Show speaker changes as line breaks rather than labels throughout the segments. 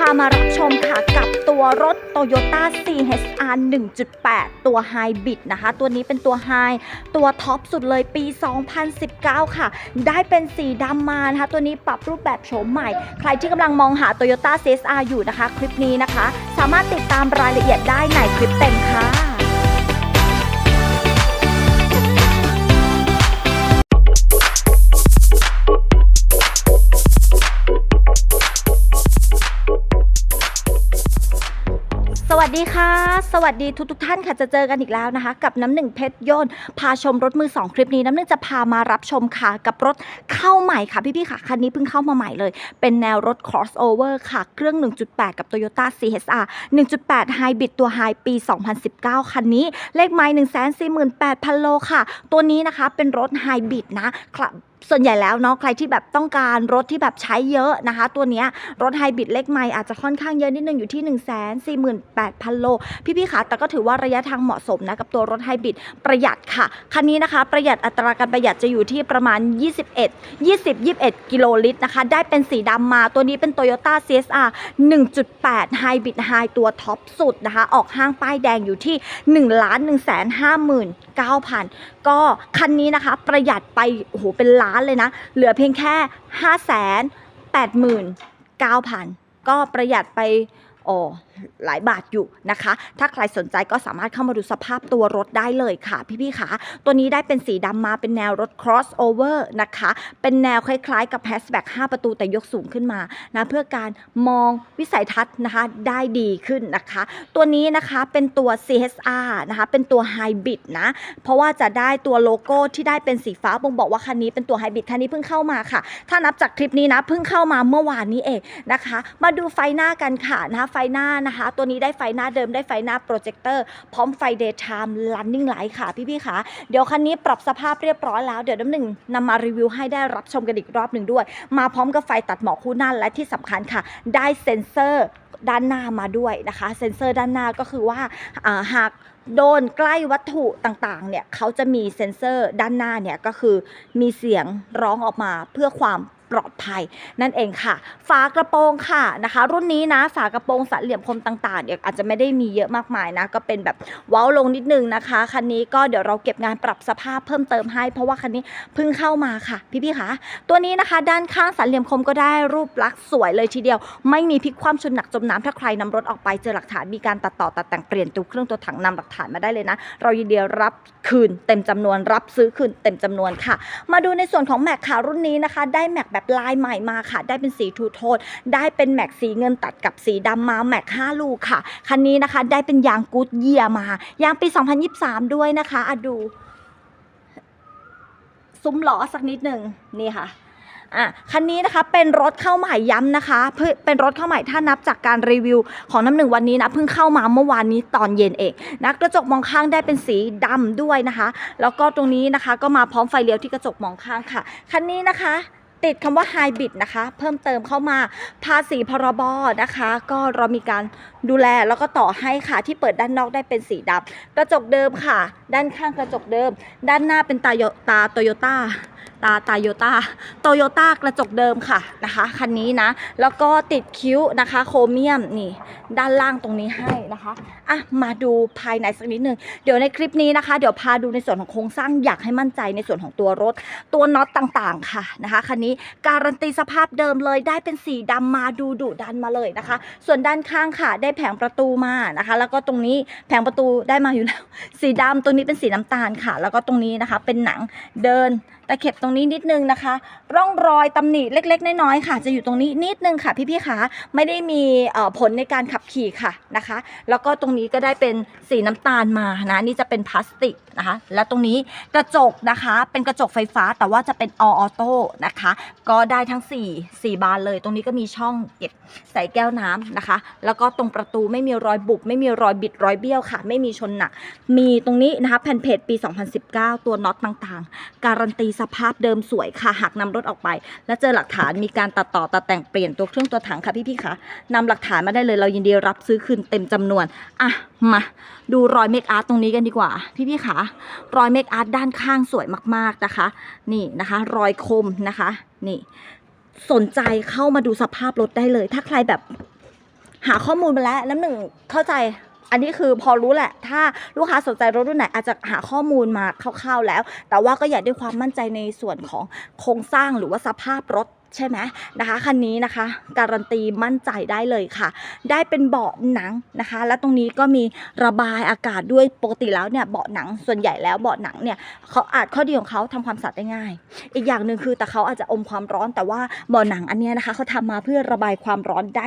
พามารับชมค่ะกับตัวรถ Toyota CHR 1.8 ตัว Hybrid นะคะ ตัวนี้เป็นตัว High ตัวท็อปสุดเลยปี 2019 ค่ะ ได้เป็นสีดำมานะคะ ตัวนี้ปรับรูปแบบโฉมใหม่ ใครที่กำลังมองหา Toyota CHR อยู่นะคะ คลิปนี้นะคะ สามารถติดตามรายละเอียดได้ในคลิปเต็มค่ะ สวัสดีค่ะ สวัสดีทุกทท่านค่ะจะเจอกันอีกแล้วนะคะ กับน้ำหนึ่งเพชรยนต์พาชมรถมือ2คลิปนี้น้ำหนึ่งจะพามารับชมค่ะ กับรถเข้าใหม่ค่ะ พี่ๆค่ะ คันนี้เพิ่งเข้ามาใหม่เลย เป็นแนวรถ crossover ค่ะ เครื่อง 1.8 กับ Toyota CHR 1.8 Hybrid ตัว High ปี 2019 คันนี้ เลขไมล์148,000 โลค่ะ ตัวนี้นะคะเป็นรถ Hybrid นะครับ ส่วนใหญ่แล้วเนาะใครที่แบบต้องการรถที่แบบใช้เยอะนะคะ ตัวเนี้ยรถไฮบริดเล็กไมล์อาจจะค่อนข้างเยอะนิดนึงอยู่ที่ 1 4 8 0 0 0 โล พี่ๆค่ะแต่ก็ถือว่าระยะทางเหมาะสมนะกับตัวรถไฮบริดประหยัดค่ะ คันนี้นะคะ ประหยัดอัตราการประหยัดจะอยู่ที่ประมาณ 21 20 21 กิโลลิตรนะคะ ได้เป็นสีดำมาตัวนี้เป็น Toyota CSR 1.8 Hybrid High ตัวท็อปสุดนะคะ ออกห้างป้ายแดงอยู่ที่1ล้าน1 5 9 0 0 0ก็คันนี้นะคะประหยัดไปโอ้โหเป็นล้านเลยนะ เหลือเพียงแค่ 5 8 9 0 0 0 ก็ประหยัดไปโอ้ หลายบาทอยู่นะคะ ถ้าใครสนใจก็สามารถเข้ามาดูสภาพตัวรถได้เลยค่ะ พี่ๆค่ะ ตัวนี้ได้เป็นสีดำมาเป็นแนวรถ crossover นะคะ เป็นแนวคล้ายๆ กับ hatchback 5ประตูแต่ยกสูงขึ้นมานะเพื่อการมองวิสัยทัศน์นะคะได้ดีขึ้นนะคะ ตัวนี้นะคะเป็นตัว CHR นะคะ เป็นตัว Hybrid นะ เพราะว่าจะได้ตัวโลโก้ที่ได้เป็นสีฟ้าบ่งบอกว่าคันนี้เป็นตัว Hybrid คันนี้เพิ่งเข้ามาค่ะ ถ้านับจากคลิปนี้นะเพิ่งเข้ามาเมื่อวานนี้เองนะคะ มาดูไฟหน้ากันค่ะนะคะไฟหน้านะคะ ตัวนี้ได้ไฟหน้าเดิมได้ไฟหน้าโปรเจคเตอร์พร้อมไฟ daytime running light ค่ะพี่ๆค่ะ เดี๋ยวคันนี้ปรับสภาพเรียบร้อยแล้วเดี๋ยวน้ำหนึ่งนำมารีวิวให้ได้รับชมกันอีกรอบหนึ่งด้วย มาพร้อมกับไฟตัดหมอกคู่หน้าและที่สำคัญค่ะ ได้เซ็นเซอร์ด้านหน้ามาด้วยนะคะ เซ็นเซอร์ด้านหน้าก็คือว่าอ่าหากโดนใกล้วัตถุต่างๆเนี่ยเขาจะมีเซ็นเซอร์ด้านหน้าเนี่ยก็คือมีเสียงร้องออกมาเพื่อความ ปลอดภัย นั่นเองค่ะ ฝากระโปรงค่ะนะคะ รุ่นนี้นะฝากระโปรงสันเหลี่ยมคมต่างๆเนี่ยวอาจจะไม่ได้มีเยอะมากมายนะ ก็เป็นแบบเว้าลงนิดนึงนะคะคันนี้ก็เดี๋ยวเราเก็บงานปรับสภาพเพิ่มเติมให้ เพราะว่าคันนี้เพิ่งเข้ามาค่ะ พี่ๆค่ะตัวนี้นะคะ ด้านข้างสันเหลี่ยมคมก็ได้รูปลักษณ์สวยเลยทีเดียว ไม่มีพลิกคว่ำชนหนักจมน้ำถ้าใครนำรถออกไปเจอหลักฐานมีการตัดต่อตัดแต่งเปลี่ยนตัวเครื่องตัวถังนำหลักฐานมาได้เลยนะ เรายินดีรับคืนเต็มจำนวนรับซื้อคืนเต็มจำนวนค่ะ มาดูในส่วนของแม็กค่ะรุ่นนี้นะคะ ได้แม็กแบบลายใหม่มาค่ะ ได้เป็นสีทูโทนได้เป็นแม็กสีเงินตัดกับสีดำมาแม็ก5ลูกค่ะ คันนี้นะคะได้เป็นยางกูดเยียมา ยางปี 2023 ด้วยนะคะอะดูซุ้มล้อสักนิดหนึ่งนี่ค่ะอะคันนี้นะคะเป็นรถเข้าใหม่ย้ำนะคะเพื่อเป็นรถเข้าใหม่ถ้านับจากการรีวิวของน้ำหนึ่งวันนี้นะเพิ่งเข้ามาเมื่อวานนี้ตอนเย็นเองนะกระจกมองข้างได้เป็นสีดำด้วยนะคะ แล้วก็ตรงนี้นะคะก็มาพร้อมไฟเลี้ยวที่กระจกมองข้างค่ะ คันนี้นะคะ ติดคำว่าไฮบิดนะคะ เพิ่มเติมเข้ามาภาษีพรบนะคะ ก็เรามีการดูแลแล้วก็ต่อให้ค่ะที่เปิดด้านนอกได้เป็นสีดำกระจกเดิมค่ะ ด้านข้างกระจกเดิม ด้านหน้าเป็นตาโยตาโตโยต้าตาตาโยต้าโตโยต้ากระจกเดิมค่ะนะคะคันนี้นะ แล้วก็ติดคิ้วนะคะโครเมียมนี่ด้านล่างตรงนี้ให้นะคะอะมาดูภายในสักนิดหนึ่งเดี๋ยวในคลิปนี้นะคะ เดี๋ยวพาดูในส่วนของโครงสร้างอยากให้มั่นใจในส่วนของตัวรถ ตัวน็อตต่างๆค่ะนะคะคันนี้การันตีสภาพเดิมเลยได้เป็นสีดำมาดูดุดันมาเลยนะคะ ส่วนด้านข้างค่ะได้แผงประตูมานะคะ แล้วก็ตรงนี้แผงประตูได้มาอยู่แล้วสีดำตัวนี้เป็นสีน้ำตาลค่ะ แล้วก็ตรงนี้นะคะ เป็นหนังเดิน ตะเข็บตรงนี้นิดนึงนะคะ ร่องรอยตำหนิเล็ก ๆ น้อยๆค่ะ จะอยู่ตรงนี้นิดนึงค่ะพี่ๆค่ะไม่ได้มีผลในการขับขี่ค่ะนะคะ แล้วก็ตรงนี้ก็ได้เป็นสีน้ำตาลมานะนี่จะเป็นพลาสติกนะคะ แล้วตรงนี้กระจกนะคะ เป็นกระจกไฟฟ้าแต่ว่าจะเป็นออโต้นะคะ ก็ได้ทั้ง 4 4 บานเลย ตรงนี้ก็มีช่องเก็บใส่แก้วน้ำนะคะ แล้วก็ตรงประตูไม่มีรอยบุบไม่มีรอยบิดรอยเบี้ยวค่ะ ไม่มีชนหนัก มีตรงนี้นะคะแผ่นเพจปี 2019 ตัวน็อตต่างๆ การันตีสภาพเดิมสวยค่ะหากนำรถออกไป แล้วเจอหลักฐานมีการตัดต่อตัดแต่งเปลี่ยนตัวเครื่องตัวถังค่ะพี่ๆคะนำหลักฐานมาได้เลยเรายินดีรับซื้อคืนเต็มจำนวนอะมาดูรอยเมคอาร์ตตรงนี้กันดีกว่า พี่ๆคะรอยเมคอาร์ตด้านข้างสวยมากๆนะคะ นี่นะคะ รอยคมนะคะ นี่ สนใจเข้ามาดูสภาพรถได้เลย ถ้าใครแบบหาข้อมูลมาแล้วน้ำหนึ่งเข้าใจ อันนี้คือพอรู้แหละ ถ้าลูกค้าสนใจรถรุ่นไหนอาจจะหาข้อมูลมาคร่าวๆแล้ว แต่ว่าก็อยากได้ความมั่นใจในส่วนของโครงสร้างหรือว่าสภาพรถใช่ไหมนะคะคันนี้นะคะการันตีมั่นใจได้เลยค่ะ ได้เป็นเบาะหนังนะคะ และตรงนี้ก็มีระบายอากาศด้วยปกติแล้วเนี่ยเบาะหนังส่วนใหญ่แล้วเบาะหนังเนี่ยเขาอาจข้อดีของเขาทำความสะอาดได้ง่าย อีกอย่างหนึ่งคือแต่เขาอาจจะอมความร้อนแต่ว่าเบาะหนังอันนี้นะคะเขาทำมาเพื่อระบายความร้อนได้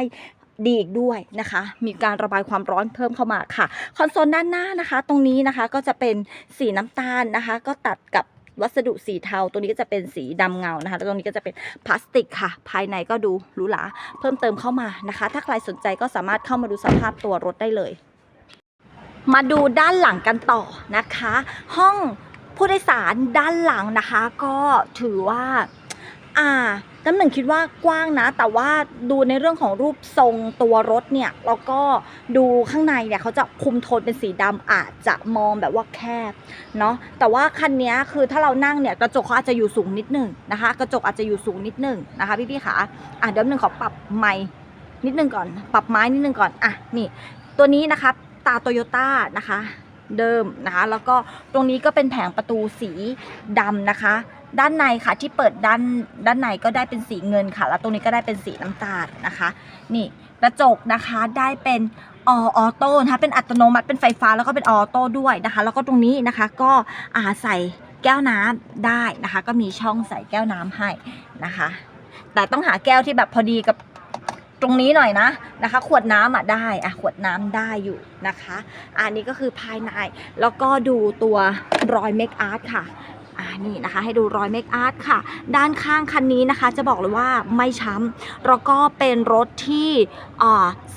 ดีอีกด้วยนะคะ มีการระบายความร้อนเพิ่มเข้ามาค่ะ คอนโซลด้านหน้านะคะ ตรงนี้นะคะก็จะเป็นสีน้ำตาลนะคะ ก็ตัดกับวัสดุสีเทา ตัวนี้ก็จะเป็นสีดำเงานะคะ แล้วตรงนี้ก็จะเป็นพลาสติกค่ะ ภายในก็ดูหรูหราเพิ่มเติมเข้ามานะคะ ถ้าใครสนใจก็สามารถเข้ามาดูสภาพตัวรถได้เลย มาดูด้านหลังกันต่อนะคะ ห้องผู้โดยสารด้านหลังนะคะ ก็ถือว่า อ่า น้ำหนึ่งคิดว่ากว้างนะ แต่ว่าดูในเรื่องของรูปทรงตัวรถเนี่ยแล้วก็ดูข้างในเนี่ยเขาจะคุมโทนเป็นสีดำอาจจะมองแบบว่าแคบเนาะแต่ว่าคันนี้คือถ้าเรานั่งเนี่ยกระจกเขาอาจจะอยู่สูงนิดหนึ่งนะคะ กระจกอาจจะอยู่สูงนิดหนึ่งนะคะพี่ๆค่ะอะเดี๋ยวหนึ่งขอปรับไม้นิดนึงก่อน ปรับไม้นิดนึงก่อนอะนี่ ตัวนี้นะคะตาโตโยต้านะคะเดิมนะคะแล้วก็ตรงนี้ก็เป็นแผงประตูสีดำนะคะ ด้านในค่ะที่เปิดด้านด้านในก็ได้เป็นสีเงินค่ะ แล้วตรงนี้ก็ได้เป็นสีน้ำตาลนะคะ นี่กระจกนะคะได้เป็นอออโต้นะคะเป็นอัตโนมัติเป็นไฟฟ้าแล้วก็เป็นออโต้ด้วยนะคะ แล้วก็ตรงนี้นะคะก็อาใส่แก้วน้ำได้นะคะ ก็มีช่องใส่แก้วน้ำให้นะคะ แต่ต้องหาแก้วที่แบบพอดีกับตรงนี้หน่อยนะนะคะ ขวดน้ำอะได้อะขวดน้ำได้อยู่นะคะ อันนี้ก็คือภายในแล้วก็ดูตัวรอยเมคอาร์ตค่ะ นี่นะคะ ให้ดูรอยเมคอาร์ตค่ะ ด้านข้างคันนี้นะคะ จะบอกเลยว่าไม่ช้ำแล้วก็เป็นรถที่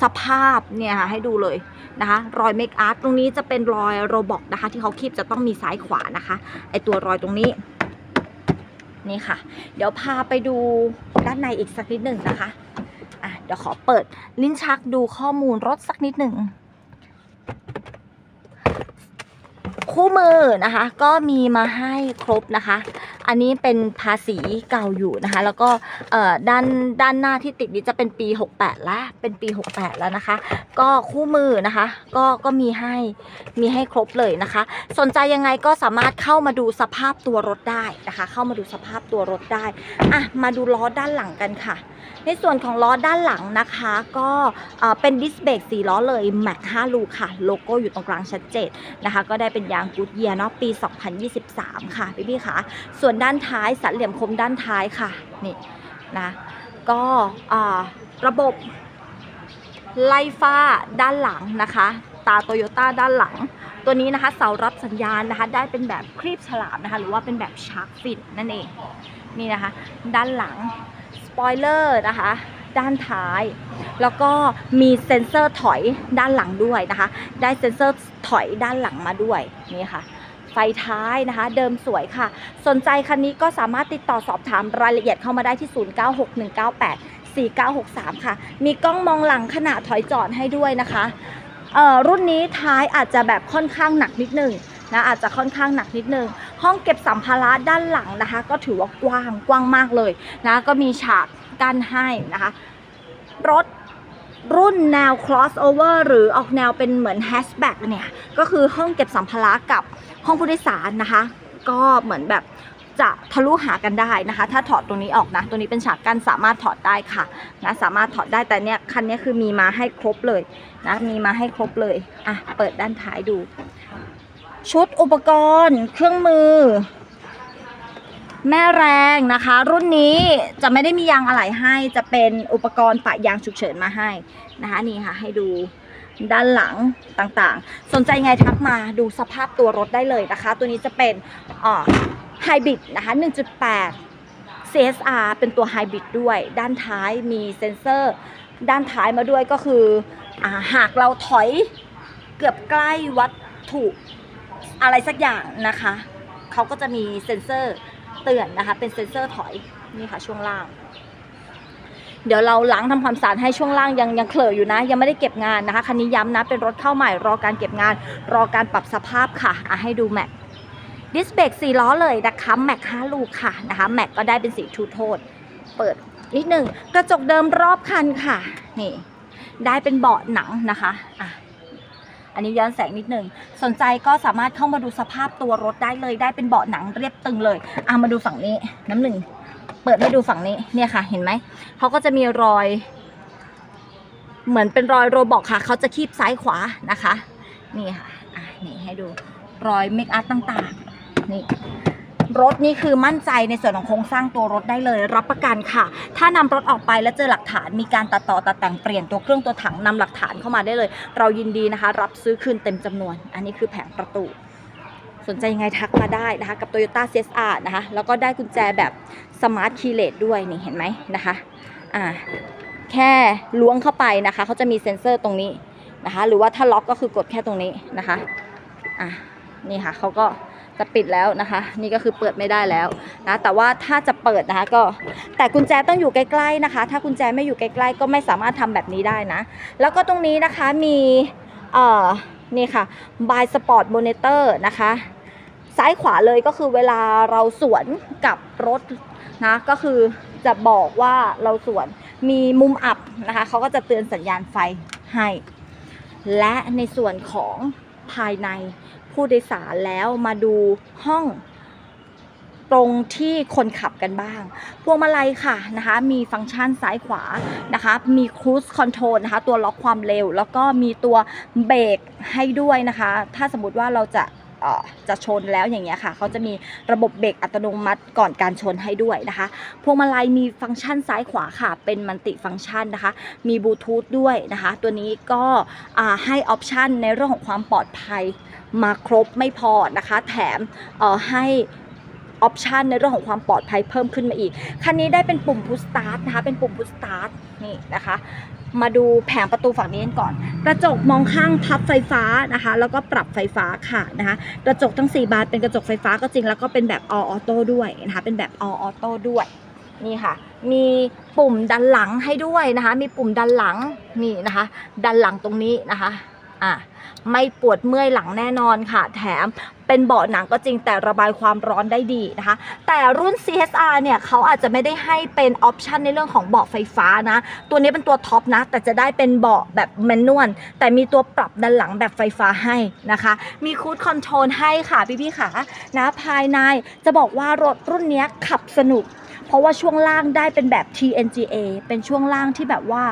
สภาพเนี่ยค่ะให้ดูเลยนะคะรอยเมคอาร์ตตรงนี้จะเป็นรอยโรบอกนะคะ ที่เขาคีบจะต้องมีซ้ายขวานะคะไอตัวรอยตรงนี้นี่ค่ะ เดี๋ยวพาไปดูด้านในอีกสักนิดหนึ่งนะคะอะเดี๋ยวขอเปิดลิ้นชักดูข้อมูลรถสักนิดหนึ่ง คู่มือนะคะ ก็มีมาให้ครบนะคะ อันนี้เป็นภาษีเก่าอยู่นะคะ แล้วก็ด้านด้านหน้าที่ติดนี้จะเป็นปี 68แล้วเป็นปี 68 แล้วนะคะ ก็คู่มือนะคะ ก็ก็มีให้มีให้ครบเลยนะคะ สนใจยังไงก็สามารถเข้ามาดูสภาพตัวรถได้นะคะ เข้ามาดูสภาพตัวรถได้อะมาดูล้อด้านหลังกันค่ะ ในส่วนของล้อด้านหลังนะคะ ก็เป็นดิสเบรก4ล้อเลยแม็ก5ลูกค่ะ โลโก้อยู่ตรงกลางชัดเจนนะคะ ก็ได้เป็นยางกูดเยียเนาะปี 2023 ค่ะพี่ๆค่ะส่วนด้านท้าย สันเหลี่ยมคมด้านท้ายค่ะนี่นะก็ระบบไล่ฟ้าด้านหลังนะคะ ตาโตโยต้าด้านหลัง ตัวนี้นะคะเสารับสัญญาณนะคะ ได้เป็นแบบครีบฉลามนะคะ หรือว่าเป็นแบบชาร์กฟินนั่นเองนี่นะคะ ด้านหลังสปอยเลอร์นะคะ ด้านท้าย แล้วก็มีเซ็นเซอร์ถอยด้านหลังด้วยนะคะ ได้เซ็นเซอร์ถอยด้านหลังมาด้วยนี่ค่ะ ไฟท้ายนะคะ เดิมสวยค่ะ สนใจคันนี้ก็สามารถติดต่อสอบถามรายละเอียดเข้ามาได้ที่ 0961984963 ค่ะ มีกล้องมองหลังขณะถอยจอดให้ด้วยนะคะเอ่อรุ่นนี้ท้ายอาจจะแบบค่อนข้างหนักนิดนึงนะอาจจะค่อนข้างหนักนิดนึง ห้องเก็บสัมภาระด้านหลังนะคะ ก็ถือว่ากว้างกว้างมากเลยนะก็มีฉากกั้นให้นะคะ รถ รุ่นแนว crossover หรือออกแนวเป็นเหมือน hatchback เนี่ย ก็คือห้องเก็บสัมภาระกับห้องผู้โดยสารนะคะ ก็เหมือนแบบจะทะลุหากันได้นะคะ ถ้าถอดตรงนี้ออกนะ ตัวนี้เป็นฉากกั้นสามารถถอดได้ค่ะนะสามารถถอดได้แต่เนี่ยคันนี้คือมีมาให้ครบเลยนะมีมาให้ครบเลยอะเปิดด้านท้ายดู ชุดอุปกรณ์ เครื่องมือ แม่แรงนะคะ รุ่นนี้จะไม่ได้มียางอะไหล่ให้จะเป็นอุปกรณ์ปะยางฉุกเฉินมาให้นะคะนี่ค่ะให้ดูด้านหลังต่างๆ สนใจไงทักมาดูสภาพตัวรถได้เลยนะคะ ตัวนี้จะเป็นไฮบริดนะคะ 1.8 CSR เป็นตัวไฮบริดด้วย ด้านท้ายมีเซ็นเซอร์ ด้านท้ายมาด้วยก็คืออหากเราถอยเกือบใกล้วัตถุอะไรสักอย่างนะคะ เขาก็จะมีเซ็นเซอร์ เตือนนะคะ เป็นเซ็นเซอร์ถอยนี่ค่ะช่วงล่าง เดี๋ยวเราล้างทำความสะอาดให้ช่วงล่างยังยังเคลออยู่นะ ยังไม่ได้เก็บงานนะคะคันนี้ย้ำนะเป็นรถเข้าใหม่รอการเก็บงาน รอการปรับสภาพค่ะอะให้ดูแม็กดิสเบรก4ล้อเลยนะคะแม็ก5ลูกค่ะนะคะแม็กก็ได้เป็นสีทูโทนเปิดนิดหนึ่งกระจกเดิมรอบคันค่ะนี่ได้เป็นเบาะหนังนะคะอะ อันนี้ย้อนแสงนิดนึง สนใจก็สามารถเข้ามาดูสภาพตัวรถได้เลย ได้เป็นเบาะหนังเรียบตึงเลยเอามาดูฝั่งนี้น้ำหนึ่ง เปิดให้ดูฝั่งนี้เนี่ยค่ะ เห็นไหมเขาก็จะมีรอย เหมือนเป็นรอยโรบอกค่ะ เขาจะคีบซ้ายขวานะคะ นี่ค่ะอะนี่ให้ดูรอยเมคอัพต่างๆ นี่ รถนี่คือมั่นใจในส่วนของโครงสร้างตัวรถได้เลย รับประกันค่ะ ถ้านำรถออกไปแล้วเจอหลักฐานมีการตัดต่อตัดแต่งเปลี่ยนตัวเครื่องตัวถังนำหลักฐานเข้ามาได้เลย เรายินดีนะคะ รับซื้อคืนเต็มจำนวน อันนี้คือแผงประตู สนใจยังไงทักมาได้นะคะกับ Toyota CSR นะคะแล้วก็ได้กุญแจแบบ Smart Keyless ด้วยนี่เห็นไหมนะคะอ่าแค่ล้วงเข้าไปนะคะเขาจะมีเซ็นเซอร์ตรงนี้นะคะ หรือว่าถ้าล็อกก็คือกดแค่ตรงนี้นะคะอะนี่ค่ะเขาก็ จะปิดแล้วนะคะ นี่ก็คือเปิดไม่ได้แล้วนะแต่ว่าถ้าจะเปิดนะคะก็แต่กุญแจต้องอยู่ใกล้ๆนะคะ ถ้ากุญแจไม่อยู่ใกล้ๆ ก็ไม่สามารถทำแบบนี้ได้นะ แล้วก็ตรงนี้นะคะมีเอ่อนี่ค่ะ by sport monitor นะคะ ซ้ายขวาเลยก็คือเวลาเราสวนกับรถนะก็คือจะบอกว่าเราสวนมีมุมอับนะคะเขาก็จะเตือนสัญญาณไฟให้ และในส่วนของภายใน ผู้โดยสารแล้วมาดูห้องตรงที่คนขับกันบ้าง พวงมาลัยค่ะนะคะ มีฟังก์ชันซ้ายขวานะคะ มีครูซคอนโทรลนะคะ ตัวล็อกความเร็ว แล้วก็มีตัวเบรกให้ด้วยนะคะ ถ้าสมมติว่าเราจะ จะชนแล้วอย่างเงี้ยค่ะเขาจะมีระบบเบรกอัตโนมัติก่อนการชนให้ด้วยนะคะพวงมาลัยมีฟังก์ชันซ้ายขวาค่ะ เป็นมันติฟังก์ชันนะคะ มีบลูทูธด้วยนะคะ ตัวนี้ก็ให้ออปชันในเรื่องของความปลอดภัยมาครบไม่พอนะคะ แถมให้ออปชันในเรื่องของความปลอดภัยเพิ่มขึ้นมาอีก คันนี้ได้เป็นปุ่มพุชสตาร์ทนะคะ เป็นปุ่มพุชสตาร์ทนี่นะคะ มาดูแผงประตูฝั่งนี้กันก่อน กระจกมองข้างพับไฟฟ้านะคะ แล้วก็ปรับไฟฟ้าค่ะนะคะ กระจกทั้ง 4 บานเป็นกระจกไฟฟ้าก็จริง แล้วก็เป็นแบบ all auto ด้วยนะคะ เป็นแบบ all auto ด้วยนี่ค่ะ มีปุ่มดันหลังให้ด้วยนะคะ มีปุ่มดันหลังนี่นะคะ ดันหลังตรงนี้นะคะ อะ ไม่ปวดเมื่อยหลังแน่นอนค่ะ แถมเป็นเบาะหนังก็จริงแต่ระบายความร้อนได้ดีนะคะ แต่รุ่น CSR เนี่ยเขาอาจจะไม่ได้ให้เป็นออปชันในเรื่องของเบาะไฟฟ้านะ ตัวนี้เป็นตัวท็อปนะ แต่จะได้เป็นเบาะแบบแมนนวลแต่มีตัวปรับด้านหลังแบบไฟฟ้าให้นะคะ มีคูดคอนโทรลให้ค่ะพี่ๆค่ะนะภายในจะบอกว่ารถรุ่นนี้ขับสนุกเพราะว่าช่วงล่างได้เป็นแบบ TNGA เป็นช่วงล่างที่แบบว่า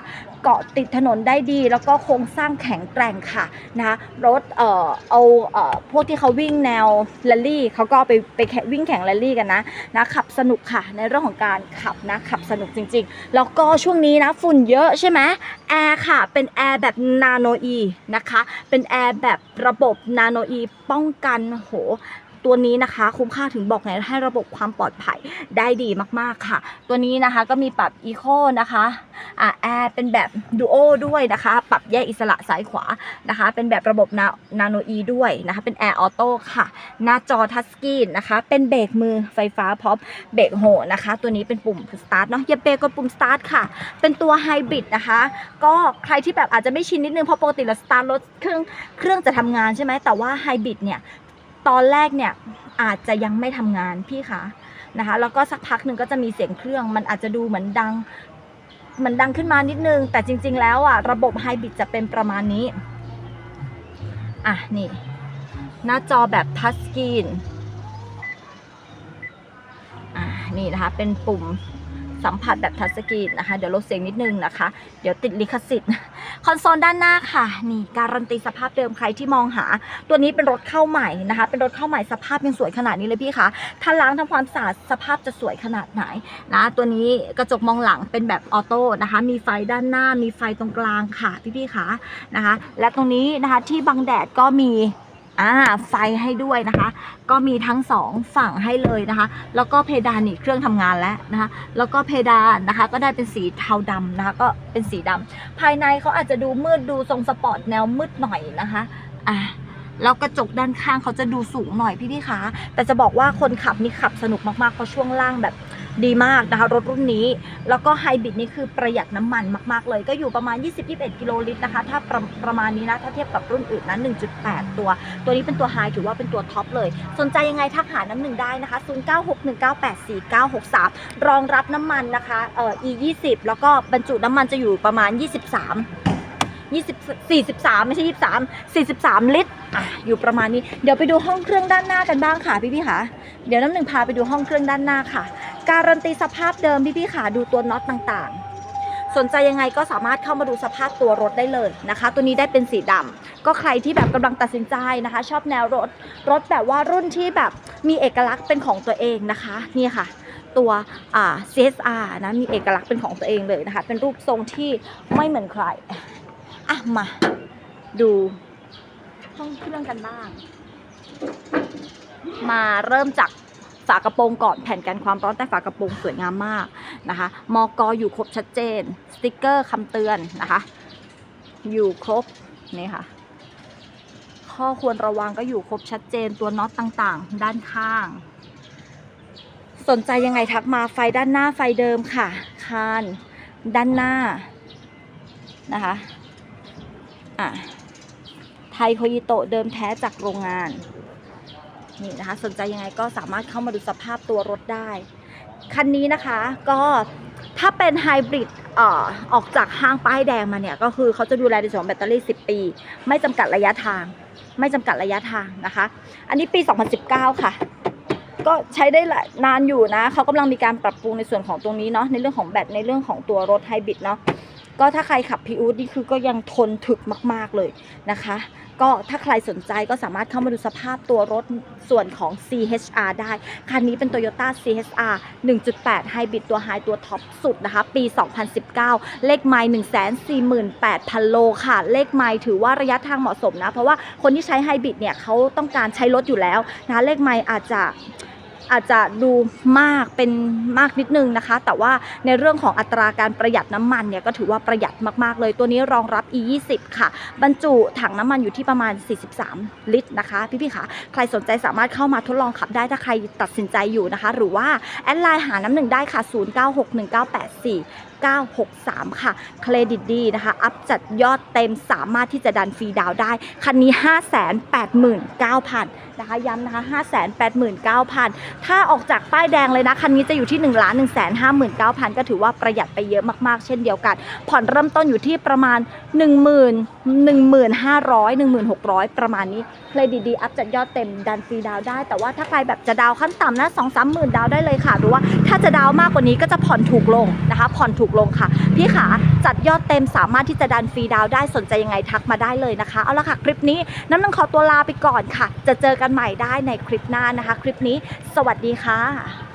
เกาะติดถนนได้ดี แล้วก็โครงสร้างแข็งแกร่งค่ะนะคะรถเอ่อเอาเอ่อพวกที่เขาวิ่งแนวแรลลี่เขาก็ไปไปแขวิ่งแข่งแรลลี่กันนะนะขับสนุกค่ะในเรื่องของการขับนะขับสนุกจริง ๆ แล้วก็ช่วงนี้นะฝุ่นเยอะใช่ไหมแอร์ค่ะเป็นแอร์แบบนาโนอีนะคะเป็นแอร์แบบระบบนาโนอีป้องกันโห ตัวนี้นะคะ คุ้มค่าถึงบอกไงให้ระบบความปลอดภัยได้ดีมากๆค่ะ ตัวนี้นะคะก็มีปรับอีโคนะคะอ่าแอร์เป็นแบบดูโอด้วยนะคะ ปรับแยกอิสระซ้ายขวานะคะ เป็นแบบระบบนานาโนอีด้วยนะคะ เป็นแอร์ออโต้ค่ะ หน้าจอทัชสกรีนนะคะ เป็นเบรกมือไฟฟ้าพร้อมเบรกโหนะคะ ตัวนี้เป็นปุ่มสตาร์ทเนาะอย่าเบรกกดปุ่มสตาร์ทค่ะ เป็นตัวไฮบริดนะคะ ก็ใครที่แบบอาจจะไม่ชินนิดนึงเพราะปกติเราสตาร์ทรถเครื่องเครื่องจะทำงานใช่ไหมแต่ว่าไฮบริดเนี่ย ตอนแรกเนี่ยอาจจะยังไม่ทำงานพี่คะนะคะแล้วก็สักพักหนึ่งก็จะมีเสียงเครื่อง มันอาจจะดูเหมือนดังเหมือนดังขึ้นมานิดนึง แต่จริง ๆ แล้วอะระบบไฮบริดจะเป็นประมาณนี้อะนี่ หน้าจอแบบทัชสกรีนอะนี่นะคะเป็นปุ่ม สัมผัสแบบทัชสกรีนนะคะ เดี๋ยวลดเสียงนิดนึงนะคะ เดี๋ยวติดลิขสิทธิ์ คอนโซลด้านหน้าค่ะ นี่การันตีสภาพเดิมใครที่มองหา ตัวนี้เป็นรถเข้าใหม่นะคะ เป็นรถเข้าใหม่สภาพยังสวยขนาดนี้เลยพี่คะถ้าล้างทำความสะอาดสภาพจะสวยขนาดไหนนะ ตัวนี้กระจกมองหลังเป็นแบบออโต้นะคะ มีไฟด้านหน้า มีไฟตรงกลางค่ะพี่ๆคะนะคะ และตรงนี้นะคะที่บังแดดก็มี อ่าไฟให้ด้วยนะคะ ก็มีทั้งสองฝั่งให้เลยนะคะ แล้วก็เพดานนี่เครื่องทำงานแล้วนะคะ แล้วก็เพดานนะคะ ก็ได้เป็นสีเทาดำนะคะ ก็เป็นสีดำภายในเขาอาจจะดูมืดดูทรงสปอร์ตแนวมืดหน่อยนะคะอะแล้วกระจกด้านข้างเขาจะดูสูงหน่อยพี่พี่คะแต่จะบอกว่าคนขับนี่ขับสนุกมากๆเพราะช่วงล่างแบบ ดีมากนะคะรถรุ่นนี้ แล้วก็ไฮบริดนี่คือประหยัดน้ำมันมาก ๆ เลย ก็อยู่ประมาณ 20-21 กิโลลิตรนะคะ ถ้าประประมาณนี้นะ ถ้าเทียบกับรุ่นอื่นนะ1.8 ตัว ตัวนี้เป็นตัวไฮถือว่าเป็นตัวท็อปเลย สนใจยังไงทักหาน้ำหนึ่งได้นะคะ 0961984963 รองรับน้ำมันนะคะเอ่อ E20 แล้วก็บรรจุน้ำมันจะอยู่ประมาณ 23 20 43 ไม่ใช่ 23 43 ลิตรอะอยู่ประมาณนี้ เดี๋ยวไปดูห้องเครื่องด้านหน้ากันบ้างค่ะพี่ๆค่ะ เดี๋ยวน้ำหนึ่งพาไปดูห้องเครื่องด้านหน้าค่ะ การันตีสภาพเดิมพี่ๆค่ะ ดูตัวน็อตต่างๆ สนใจยังไงก็สามารถเข้ามาดูสภาพตัวรถได้เลยนะคะ ตัวนี้ได้เป็นสีดำก็ใครที่แบบกำลังตัดสินใจนะคะ ชอบแนวรถ รถแบบว่ารุ่นที่แบบมีเอกลักษณ์เป็นของตัวเองนะคะนี่ค่ะตัว CSR นะมีเอกลักษณ์เป็นของตัวเองเลยนะคะ เป็นรูปทรงที่ไม่เหมือนใคร อะมา ดูห้องเครื่องกันบ้าง มาเริ่มจากฝากระโปรงก่อนแผ่นกันความร้อนใต้ฝากระโปรงสวยงามมากนะคะมอกออยู่ครบชัดเจน สติกเกอร์คำเตือนนะคะ อยู่ครบนี่ค่ะ ข้อควรระวังก็อยู่ครบชัดเจนตัวน็อตต่างๆ ด้านข้าง สนใจยังไงทักมาไฟด้านหน้าไฟเดิมค่ะ คาน ด้านหน้านะคะ อะไทยโคยิโตเดิมแท้จากโรงงาน นี่นะคะ สนใจยังไงก็สามารถเข้ามาดูสภาพตัวรถได้ คันนี้นะคะก็ถ้าเป็นไฮบริดออกจากห้างป้ายแดงมาเนี่ย ก็คือเขาจะดูแลในส่วนของแบตเตอรี่ 10 ปี ไม่จำกัดระยะทาง ไม่จำกัดระยะทางนะคะ อันนี้ปี 2019 ค่ะ ก็ใช้ได้นานอยู่นะ เขากำลังมีการปรับปรุงในส่วนของตรงนี้เนาะในเรื่องของแบตในเรื่องของตัวรถไฮบริดเนาะ ก็ถ้าใครขับพีอูดนี่คือก็ยังทนถึกมาก ๆเลยนะคะ ก็ถ้าใครสนใจก็สามารถเข้ามาดูสภาพตัวรถส่วนของ CHR ได้ คันนี้เป็น Toyota CHR 1.8 Hybrid ตัวไฮตัวท็อปสุดนะคะ ปี 2019 เลขไมล์148,000 โลค่ะ เลขไมล์ถือว่าระยะทางเหมาะสมนะ เพราะว่าคนที่ใช้ไฮบริดเนี่ยเขาต้องการใช้รถอยู่แล้วนะคะเลขไมล์อาจจะ อาจจะดูมากเป็นมากนิดนึงนะคะ แต่ว่าในเรื่องของอัตราการประหยัดน้ำมันเนี่ยก็ถือว่าประหยัดมากๆเลย ตัวนี้รองรับ E20 ค่ะ บรรจุถังน้ำมันอยู่ที่ประมาณ 43 ลิตรนะคะ พี่ๆค่ะใครสนใจสามารถเข้ามาทดลองขับได้ถ้าใครตัดสินใจอยู่นะคะ หรือว่าแอดไลน์หาน้ำหนึ่งได้ค่ะ 0961984963 ค่ะ เครดิตดีนะคะ อัพจัดยอดเต็มสามารถที่จะดันฟรีดาวได้ คันนี้ 589,000นะคะย้ำนะคะ589,000 ถ้าออกจากป้ายแดงเลยนะคันนี้จะอยู่ที่ 1 1 5 9 0 0 0 ก็ถือว่าประหยัดไปเยอะมากๆ เช่นเดียวกัน ผ่อนเริ่มต้นอยู่ที่ประมาณ 1 0 0 0 0 1,500 1,600 ประมาณนี้เครดิตดีอัพจัดยอดเต็มดันฟรีดาวได้ แต่ว่าถ้าใครแบบจะดาวขั้นต่ำนะ2 3หมื่นดาวได้เลยค่ะ หรือว่าถ้าจะดาวมากกว่านี้ก็จะผ่อนถูกลงนะคะ ผ่อนถูกลงค่ะ พี่ขาจัดยอดเต็มสามารถที่จะดันฟรีดาวได้สนใจยังไงทักมาได้เลยนะคะ เอาละค่ะคลิปนี้น้ำหนึ่งขอตัวลาไปก่อนค่ะ จะเจอกันใหม่ได้ในคลิปหน้านะคะ คลิปนี้ สวัสดีค่ะ